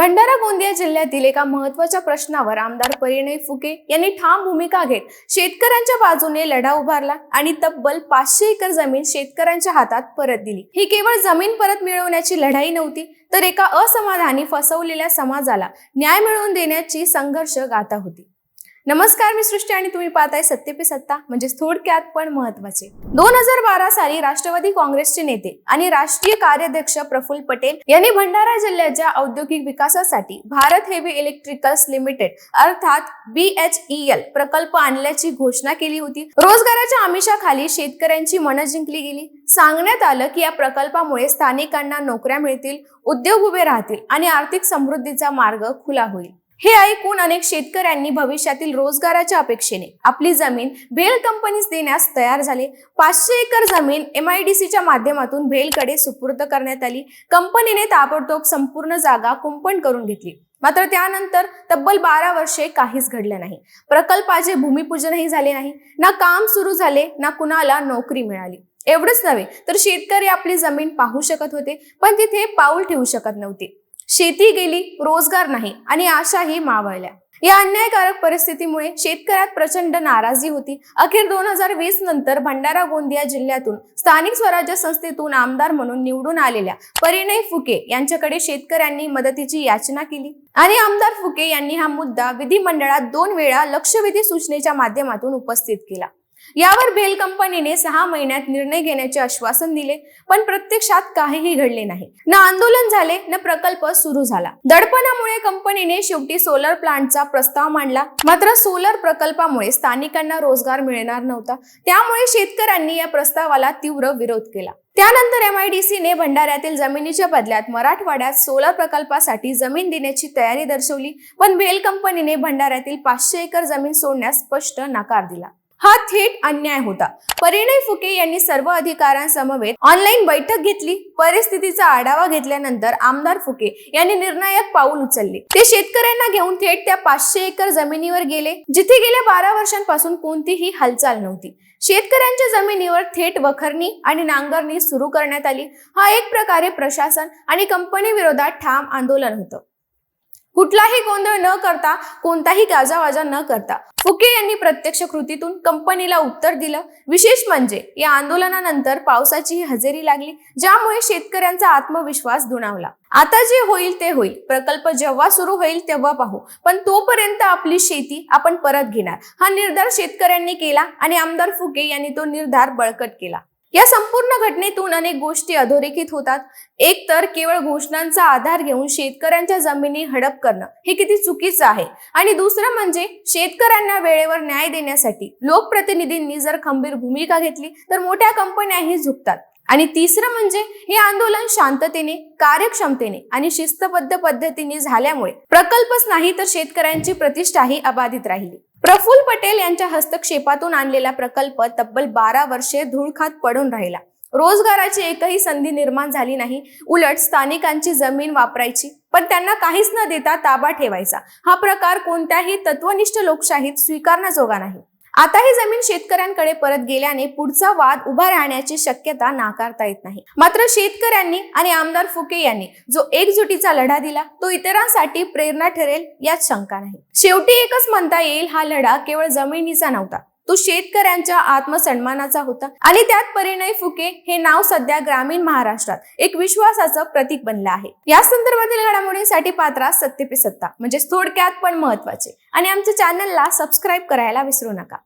भंडारा गोंदिया जिल्ह्यातील एका महत्त्वाच्या प्रश्नावर आमदार परिणय फुके यांनी ठाम भूमिका घेत शेतकऱ्यांच्या बाजूने लढा उभारला आणि तब्बल पाचशे एकर जमीन शेतकऱ्यांच्या हातात परत दिली. ही केवळ जमीन परत मिळवण्याची लढाई नव्हती तर एका असमाधानी फसवलेल्या समाजाला न्याय मिळवून देण्याची संघर्ष गाथा होती. नमस्कार मी सृष्टी आणि तुम्ही पाहताय सत्य पे सत्ता म्हणजे थोडक्यात पण महत्त्वाचे दोन हजार बारा साली राष्ट्रवादी काँग्रेसचे नेते आणि राष्ट्रीय कार्याध्यक्ष प्रफुल्ल पटेल यांनी भंडारा जिल्ह्याच्या औद्योगिक विकासासाठी भारत हेवी इलेक्ट्रिकल्स लिमिटेड अर्थात बी एच ईएल प्रकल्प आणल्याची घोषणा केली होती. रोजगाराच्या आमिषाखाली शेतकऱ्यांची मनं जिंकली गेली. सांगण्यात आलं की या प्रकल्पामुळे स्थानिकांना नोकऱ्या मिळतील उद्योग उभे राहतील आणि आर्थिक समृद्धीचा मार्ग खुला होईल. हे ऐकून अनेक शेतकऱ्यांनी भविष्यातील रोजगाराच्या अपेक्षेने आपली जमीन भेल कंपनीस देण्यास तयार झाले. पाचशे एकर जमीन एमआयडीसीच्या माध्यमातून भेलकडे सुपूर्द करण्यात आली. कंपनीने ताबडतोब संपूर्ण जागा कुंपण करून घेतली. मात्र त्यानंतर तब्बल बारा वर्षे काहीच घडलं नाही. प्रकल्पाचे भूमिपूजनही झाले नाही. ना काम सुरू झाले ना कुणाला नोकरी मिळाली. एवढंच नव्हे तर शेतकरी आपली जमीन पाहू शकत होते पण तिथे पाऊल ठेवू शकत नव्हते. शेती गेली रोजगार नाही आणि आशाही मावळल्या. या अन्यायकारक परिस्थितीमुळे शेतकऱ्यात प्रचंड नाराजी होती. अखेर दोन हजार वीस नंतर भंडारा गोंदिया जिल्ह्यातून स्थानिक स्वराज्य संस्थेतून आमदार म्हणून निवडून आलेल्या परिणय फुके यांच्याकडे शेतकऱ्यांनी मदतीची याचना केली. आणि आमदार फुके यांनी हा मुद्दा विधिमंडळात दोन वेळा लक्षवेधी सूचनेच्या माध्यमातून उपस्थित केला. यावर बेल कंपनीने सहा महिन्यात निर्णय घेण्याचे आश्वासन दिले पण प्रत्यक्षात काहीही घडले नाही. न आंदोलन झाले न प्रकल्प सुरू झाला. दडपणामुळे कंपनीने शेवटी सोलर प्लांटचा प्रस्ताव मांडला. मात्र सोलर प्रकल्पामुळे स्थानिकांना रोजगार मिळणार नव्हता. त्यामुळे शेतकऱ्यांनी या प्रस्तावाला तीव्र विरोध केला. त्यानंतर एमआयडीसीने भंडाऱ्यातील जमिनीच्या बदल्यात मराठवाड्यात सोलर प्रकल्पासाठी जमीन देण्याची तयारी दर्शवली पण बेल कंपनीने भंडाऱ्यातील पाचशे एकर जमीन सोडण्यास स्पष्ट नकार दिला. हा थेट अन्याय होता. परिणय फुके यांनी सर्व अधिकाऱ्यांसमवेत ऑनलाईन बैठक घेतली. परिस्थितीचा आढावा घेतल्यानंतर आमदार फुके यांनी निर्णायक पाऊल उचलले. ते शेतकऱ्यांना घेऊन थेट त्या पाचशे एकर जमिनीवर गेले जिथे गेल्या बारा वर्षांपासून कोणतीही हालचाल नव्हती. शेतकऱ्यांच्या जमिनीवर थेट वखरणी आणि नांगरणी सुरू करण्यात आली. हा एक प्रकारे प्रशासन आणि कंपनी विरोधात ठाम आंदोलन होतं. कुठलाही गोंधळ न करता कोणताही गाजावाजा न करता फुके यांनी प्रत्यक्ष कृतीतून कंपनीला उत्तर दिलं. विशेष म्हणजे या आंदोलनानंतर पावसाचीही हजेरी लागली ज्यामुळे शेतकऱ्यांचा आत्मविश्वास दुणावला. आता जे होईल ते होईल. प्रकल्प जेव्हा सुरू होईल तेव्हा पाहू. पण तोपर्यंत आपली शेती आपण परत घेणार. हा निर्धार शेतकऱ्यांनी केला आणि आमदार फुके यांनी तो निर्धार बळकट केला. या संपूर्ण घटनेतून अनेक गोष्टी अधोरेखित होतात. एक तर केवळ घोषणांचा आधार घेऊन शेतकऱ्यांच्या जमिनी हडप करणं हे किती चुकीचं आहे. आणि दुसरं म्हणजे शेतकऱ्यांना वेळेवर न्याय देण्यासाठी लोकप्रतिनिधींनी जर खंबीर भूमिका घेतली तर मोठ्या कंपन्याही झुकतात. आणि तिसरं म्हणजे हे आंदोलन शांततेने कार्यक्षमतेने आणि शिस्तबद्ध पद्धतीने झाल्यामुळे प्रकल्पच नाही तर शेतकऱ्यांची प्रतिष्ठाही अबाधित राहिली. प्रफुल्ल पटेल यांच्या हस्तक्षेपातून आणलेला प्रकल्प तब्बल बारा वर्षे धूळखात पडून राहिला. रोजगाराची एकही संधी निर्माण झाली नाही. उलट स्थानिकांची जमीन वापरायची. पण त्यांना काहीच न देता ताबा ठेवायचा. हा प्रकार कोणत्याही तत्वनिष्ठ लोकशाहीत स्वीकारण्याजोगा नाही. आता ही जमीन शेतकऱ्यांकडे परत गेल्याने पुढचा वाद उभा राहण्याची शक्यता नाकारता येत नाही. मात्र शेतकऱ्यांनी आणि आमदार फुके यांनी जो एकजुटीचा लढा दिला तो इतरांसाठी प्रेरणा ठरेल यात शंका नाही. शेवटी एकच म्हणता येईल हा लढा केवळ जमिनीचा नव्हता. तो शेतकऱ्यांच्या आत्मसन्मानाचा होता. आणि त्यात परिणय फुके हे नाव सध्या ग्रामीण महाराष्ट्रात एक विश्वासाचं प्रतीक बनलं आहे. या संदर्भातील घडामोडींसाठी पात्रा सत्य पे सत्ता म्हणजे थोडक्यात पण महत्त्वाचे आणि आमच्या चॅनलला सबस्क्राईब करायला विसरू नका.